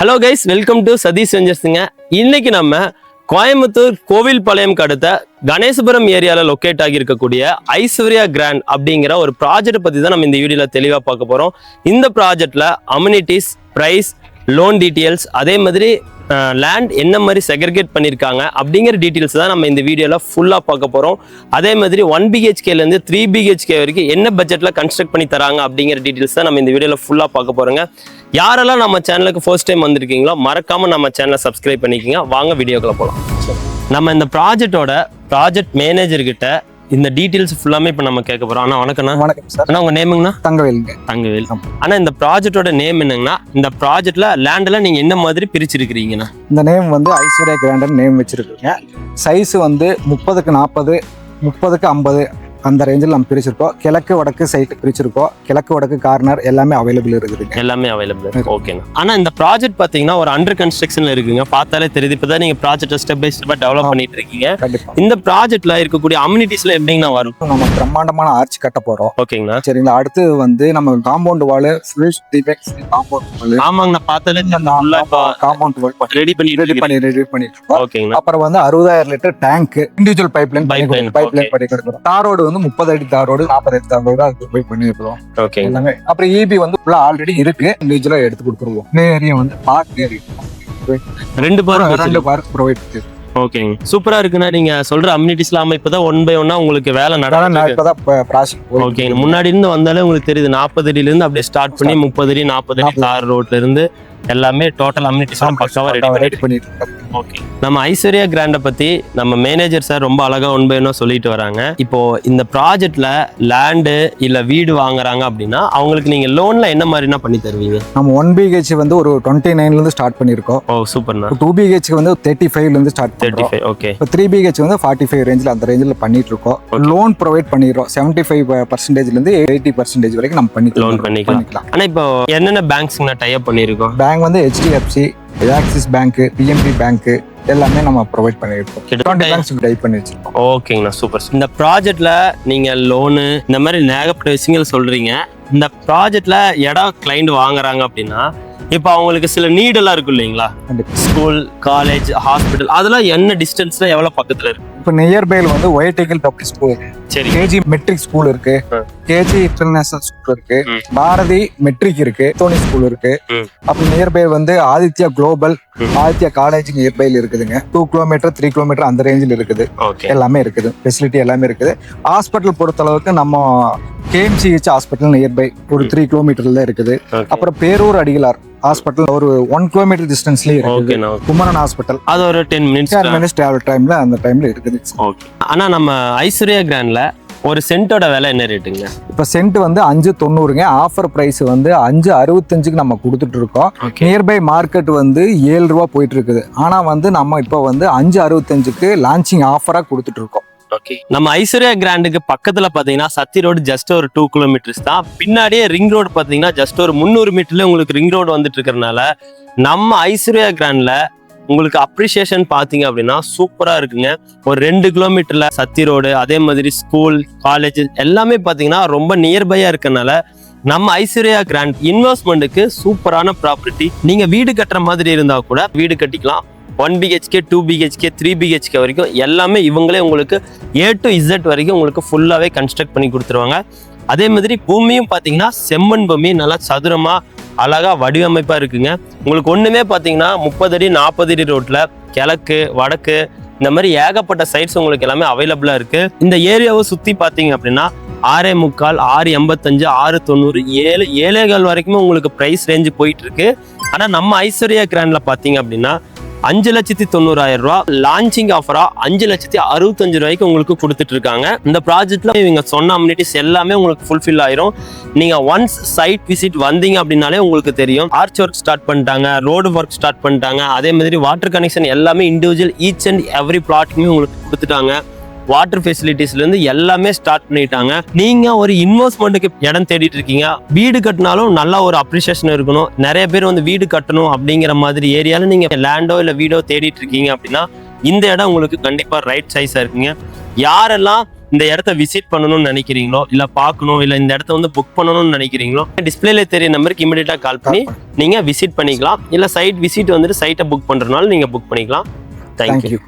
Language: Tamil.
Hello guys welcome to Sathish வெஞ்சர்ஸுங்க இன்னைக்கு நம்ம கோயம்புத்தூர் கோவில்பாளையம் அடுத்த கணேசபுரம் ஏரியாவில் லொக்கேட் ஆகி இருக்கக்கூடிய ஐஸ்வர்யா கிராண்ட் அப்படிங்கிற ஒரு ப்ராஜெக்ட் பற்றி தான் நம்ம இந்த வீடியோவில் தெளிவாக பார்க்க போகிறோம் இந்த ப்ராஜெக்டில் அம்யூனிட்டிஸ் ப்ரைஸ் லோன் டீட்டெயில்ஸ் அதே மாதிரி லேண்ட் என்ன மாதிரி செக்ரிகேட் பண்ணியிருக்காங்க அப்படிங்கிற டீட்டெயில்ஸ் தான் நம்ம இந்த வீடியோவில் ஃபுல்லாக பார்க்க போகிறோம் அதே மாதிரி ஒன் பிஹெச்கேலேருந்து த்ரீ பிஹெச்கே வரைக்கும் என்ன பட்ஜெட்டில் கன்ஸ்ட்ரக்ட் பண்ணி தராங்க அப்படிங்கிற டீட்டெயில்ஸ் தான் நம்ம இந்த வீடியோவில் ஃபுல்லாக பார்க்க போகிறோங்க யாரெல்லாம் நம்ம சேனலுக்கு ஃபர்ஸ்ட் டைம் வந்திருக்கீங்களோ மறக்காமல் நம்ம சேனலை சப்ஸ்கிரைப் பண்ணிக்கிங்க. வாங்க வீடியோக்களை போகலாம் நம்ம இந்த ப்ராஜெக்டோட ப்ராஜெக்ட் மேனேஜர்கிட்ட இந்த டீட்டெயில்ஸ் ஃபுல்லாமே இப்போ நம்ம கேட்க போகிறோம் அண்ணா வணக்கம்ண்ணா. வணக்கம் சார். அண்ணா உங்கள் நேமுங்கண்ணா தங்கவேலுங்க. தங்கவேல். ஆனா இந்த ப்ராஜெக்டோட நேம் என்னங்கன்னா இந்த ப்ராஜெக்ட்ல லேண்ட்ல நீங்க என்ன மாதிரி பிரிச்சிருக்கிறீங்கண்ணா? இந்த நேம் வந்து ஐஸ்வர்யா கிராண்டர் நேம் வச்சிருக்கீங்க. சைஸ் வந்து முப்பதுக்கு நாற்பது முப்பதுக்கு ஐம்பது அந்த ரேஞ்சில் நம்ம பிரிச்சிருக்கோம். கிழக்கு வடக்கு சைட் பிரிச்சிருக்கோம். கிழக்கு வடக்கு கார்னர் எல்லாமே அவைலபிள் இருக்குதுங்க. எல்லாமே அவைலபிள் ஓகேண்ணா ஆனா இந்த ப்ராஜெக்ட் பாத்தீங்கன்னா ஒரு அண்டர் கன்ஸ்ட்ரக்ஷன்ல இருக்குங்க. பார்த்தாலே தெரியுது. இப்பதான் நீங்க ப்ராஜெக்ட் ஸ்டெப் பை ஸ்டெப்பா டெவலப் பண்ணிட்டு இருக்கீங்க. இந்த ப்ராஜெக்ட்ல இருக்கக்கூடிய அம்யூனிட்டிஸ்ல எப்படிங்கண்ணா வரும்? நம்ம பிரம்மாண்டமான ஆர்ச் கட்ட போறோம். ஓகேங்கண்ணா சரிங்களா? அடுத்து வந்து நம்ம காம்பவுண்ட் வால் ஃபுல் காம்பவுண்ட் ஆமாங்கண்ணா பார்த்தாலே இப்போ காம்பவுண்ட் வால் ரெடி பண்ணிட்டு ரெடி பண்ணி ரெடி இருக்கோம். ஓகேங்கண்ணா அப்புறம் வந்து அறுபதாயிரம் litre tank individual pipeline pipeline. பண்ணி கொடுக்குறோம். தார் ரோடு வந்து முப்பது அடி தார் ரோடு நாற்பது அடி தார் ரோடு அது போய் பண்ணிருக்கோம் ஓகேங்க எல்லாமே. அப்புறம் இபி வந்து ஃபுல்லா ஆல்ரெடி இருக்கு. இண்டிவிஜுவலா எடுத்து கொடுத்துருவோம். ஏரியா வந்து பார்க் ஏரியா ரெண்டு பேரும் ரெண்டு பார்க் ப்ரொவைட் ஓகேங்க சூப்பரா இருக்குண்ணா நீங்க சொல்ற அம்யூனிட்டிஸ்லாம் இப்பதான் ஒன் பை ஒன்னா உங்களுக்கு வேலை நடந்து இப்பதான் ப்ராசஸ் ஓகே முன்னாடி இருந்து வந்தாலே உங்களுக்கு தெரியுது நாற்பது அடியில இருந்து அப்படியே ஸ்டார்ட் பண்ணி முப்பது அடி நாற்பது அடி தார் ரோட்ல இருந்து எல்லாமே டோட்டல் அம்யூனிட்டிஸ் பக்காவா ரெடி ரெடி பண்ணிட்டு இருக்கோம். ஓகே நம்ம ஐஸ்வர்யா கிராண்டை பத்தி நம்ம மேனேஜர் சார் ரொம்ப அழகா ஒன் பை ஒன்னா சொல்லிட்டு வராங்க. இப்போ இந்த ப்ராஜெக்ட்ல லேண்டு இல்ல வீடு வாங்குறாங்க அப்படின்னா அவங்களுக்கு நீங்க லோன்ல என்ன மாதிரினா பண்ணி தருவீங்க? நம்ம ஒன் பிஹெச் வந்து ஒரு டுவெண்ட்டி நைன்ல இருந்து ஸ்டார்ட் பண்ணிருக்கோம் ஓ சூப்பர்ண்ணா டூ பிஹெச் வந்து தேர்ட்டி ஃபைவ்ல இருந்து ஸ்டார்ட் தேர்ட்டி ஃபைவ் ஓகே இப்போ த்ரீ பிஹெச் வந்து ஃபார்ட்டி ஃபைவ் ரேஞ்சில் அந்த ரேஞ்சில் பண்ணிட்டு இருக்கோம். Okay. லோன் ப்ரொவைட் பண்ணிடுறோம். செவன்ட்டி ஃபைவ் பர்சன்டேஜ்ல இருந்து எயிட்டி பர்சன்டேஜ் வரைக்கும் நம்ம பண்ணி Loan பண்ணிக்கலாம். ஆனா இப்போ என்னென்ன பேங்க்ஸ் நான் டைப் பண்ணியிருக்கோம் பேங்க் வந்து HDFC Axis bank PNB bank எல்லாமே நம்ம ப்ரொவைட் பண்ணிருக்கோம் டுவெண்ட்டி பேங்க்ஸ் டைப் பண்ணி வச்சிருக்கோம். ஓகேங்கண்ணா சூப்பர் இந்த ப்ராஜெக்ட்ல நீங்க லோனு இந்த மாதிரி ஏகப்பட்ட விஷயங்கள் சொல்றீங்க. இந்த ப்ராஜெக்ட்ல இடம் கிளைண்ட் வாங்குறாங்க அப்படின்னா இப்போ அவங்களுக்கு சில நீடெல்லாம் இருக்கும் இல்லைங்களா. ஸ்கூல் காலேஜ் ஹாஸ்பிட்டல் அதெல்லாம் என்ன டிஸ்டன்ஸ்ல எவ்வளவு பக்கத்துல இருக்கு? இப்போ நியர்பைல வந்து ஒயிட்டிகல் பப்ளிக் ஸ்கூல் சரி. கேஜி மெட்ரிக் ஸ்கூல் இருக்கு. கேஜி இன்டர்நேஷனல் ஸ்கூல் இருக்கு. பாரதி மெட்ரிக் இருக்கு. தோனி ஸ்கூல் இருக்கு. அப்புறம் நியர்பை வந்து ஆதித்யா குளோபல். ஆதித்யா காலேஜ் நியர்பைல இருக்குதுங்க. டூ கிலோமீட்டர் த்ரீ கிலோமீட்டர் அந்த ரேஞ்சில் இருக்குது. எல்லாமே இருக்குது. ஃபெசிலிட்டி எல்லாமே இருக்குது. ஹாஸ்பிட்டல் பொறுத்தளவுக்கு நம்ம கேஎம்சிஹெச் ஹாஸ்பிட்டல் நியர்பை ஒரு த்ரீ கிலோமீட்டர்ல இருக்குது. அப்புறம் பேரூர் அடிகளார் ஹாஸ்பிட்டல் ஒரு ஒன் கிலோமீட்டர் டிஸ்டன்ஸ்லயே இருக்குது. குமரன் ஹாஸ்பிட்டல் அது ஒரு ten minutes ten minutes travel டைம்ல அந்த டைம்ல இருக்குது. ஆனா நம்ம ஐஸ்வர்யா கிராண்ட்ல ஒரு சென்ட்டோட விலை என்ன ரேட்டுங்க? இப்போ சென்ட் வந்து அஞ்சு தொண்ணூறுங்க. ஆஃபர் பிரைஸ் வந்து அஞ்சு அறுபத்தஞ்சுக்கு நம்ம கொடுத்துட்டு இருக்கோம். நியர்பை மார்க்கெட் வந்து ஏழு ரூபா போயிட்டு இருக்குது. ஆனா வந்து நம்ம இப்போ வந்து அஞ்சு அறுபத்தஞ்சுக்கு லான்ச்சிங் ஆஃபரா கொடுத்துட்டு இருக்கோம். ஓகே நம்ம ஐஸ்வர்யா கிராண்டுக்கு பக்கத்துல பாத்தீங்கன்னா சத்தி ரோடு ஜஸ்ட் ஒரு டூ கிலோமீட்டர்ஸ் தான். பின்னாடியே ரிங் ரோடு பாத்தீங்கன்னா ஜஸ்ட் ஒரு முந்நூறு மீட்டர்ல உங்களுக்கு ரிங் ரோடு வந்துட்டு இருக்கறனால நம்ம ஐஸ்வர்யா கிராண்ட்ல உங்களுக்கு அப்ரிசியேஷன் பாத்தீங்க அப்படின்னா சூப்பரா இருக்குங்க. ஒரு ரெண்டு கிலோமீட்டர்ல சத்தி ரோடு அதே மாதிரி ஸ்கூல் காலேஜ் எல்லாமே பாத்தீங்கன்னா ரொம்ப நியர்பையா இருக்கறனால நம்ம ஐஸ்வர்யா கிராண்ட் இன்வெஸ்ட்மெண்ட்டுக்கு சூப்பரான ப்ராப்பர்ட்டி நீங்க வீடு கட்டுற மாதிரி இருந்தா கூட வீடு கட்டிக்கலாம். One BHK two BHK three BHK வரைக்கும் எல்லாமே இவங்களே உங்களுக்கு ஏ டு இசட் வரைக்கும் உங்களுக்கு ஃபுல்லாகவே கன்ஸ்ட்ரக்ட் பண்ணி கொடுத்துருவாங்க. அதே மாதிரி பூமியும் பார்த்தீங்கன்னா செம்மண் பூமி நல்லா சதுரமாக அழகா வடிவமைப்பாக இருக்குங்க. உங்களுக்கு ஒன்றுமே பார்த்தீங்கன்னா முப்பது அடி நாற்பது அடி ரோட்டில் கிழக்கு வடக்கு இந்த மாதிரி ஏகப்பட்ட சைட்ஸ் உங்களுக்கு எல்லாமே அவைலபிளாக இருக்குது இந்த ஏரியாவை சுற்றி பார்த்தீங்க அப்படின்னா ஆறே முக்கால் ஆறு எண்பத்தஞ்சு ஆறு தொண்ணூறு ஏழு ஏழேகால் வரைக்குமே உங்களுக்கு ப்ரைஸ் ரேஞ்சு போயிட்டுருக்கு ஆனால் நம்ம ஐஸ்வர்யா கிராண்டில் பார்த்தீங்க அப்படின்னா அஞ்சு லட்சத்தி தொண்ணூறாயிரம் ரூபா லான்ச்சிங் ஆஃபரா அஞ்சு லட்சத்தி அறுபத்தஞ்சு ரூபாய்க்கு உங்களுக்கு கொடுத்துட்டு இருக்காங்க இந்த ப்ராஜெக்ட்ல இவங்க சொன்ன அம்யூனிட்டிஸ் எல்லாமே உங்களுக்கு ஃபுல்ஃபில் ஆயிரும். நீங்க ஒன்ஸ் சைட் விசிட் வந்தீங்க அப்படின்னாலே உங்களுக்கு தெரியும். ஆர்ச் ஒர்க் ஸ்டார்ட் பண்ணிட்டாங்க ரோடு ஒர்க் ஸ்டார்ட் பண்ணிட்டாங்க. அதே மாதிரி வாட்டர் கனெக்ஷன் எல்லாமே இண்டிவிஜுவல் ஈச் அண்ட் எவ்ரி பிளாட்டுக்குமே உங்களுக்கு கொடுத்துட்டாங்க. வாட்டர் ஃபெசிலிட்டிஸ்ல இருந்து எல்லாமே ஸ்டார்ட் பண்ணிட்டாங்க. நீங்க ஒரு இன்வெஸ்ட்மெண்ட்டுக்கு இடம் தேடிட்டு இருக்கீங்க. வீடு கட்டினாலும் நல்லா ஒரு அப்ரிசியேஷன் இருக்கணும். நிறைய பேர் வந்து வீடு கட்டணும் அப்படிங்கிற மாதிரி ஏரியால நீங்க லேண்டோ இல்ல வீடோ தேடிட்டு இருக்கீங்க அப்படின்னா இந்த இடம் உங்களுக்கு கண்டிப்பா ரைட் சைஸா இருக்குங்க. யாரெல்லாம் இந்த இடத்த விசிட் பண்ணணும்னு நினைக்கிறீங்களோ இல்ல பார்க்கணும் இல்ல இந்த இடத்த வந்து புக் பண்ணணும்னு நினைக்கிறீங்களோ டிஸ்பிளேல தெரிய நம்பருக்கு இமீடியட்டா கால் பண்ணி நீங்க விசிட் பண்ணிக்கலாம். இல்ல சைட் விசிட் வந்துட்டு சைட்டை புக் பண்றதுனால நீங்க புக் பண்ணிக்கலாம். தேங்க்யூ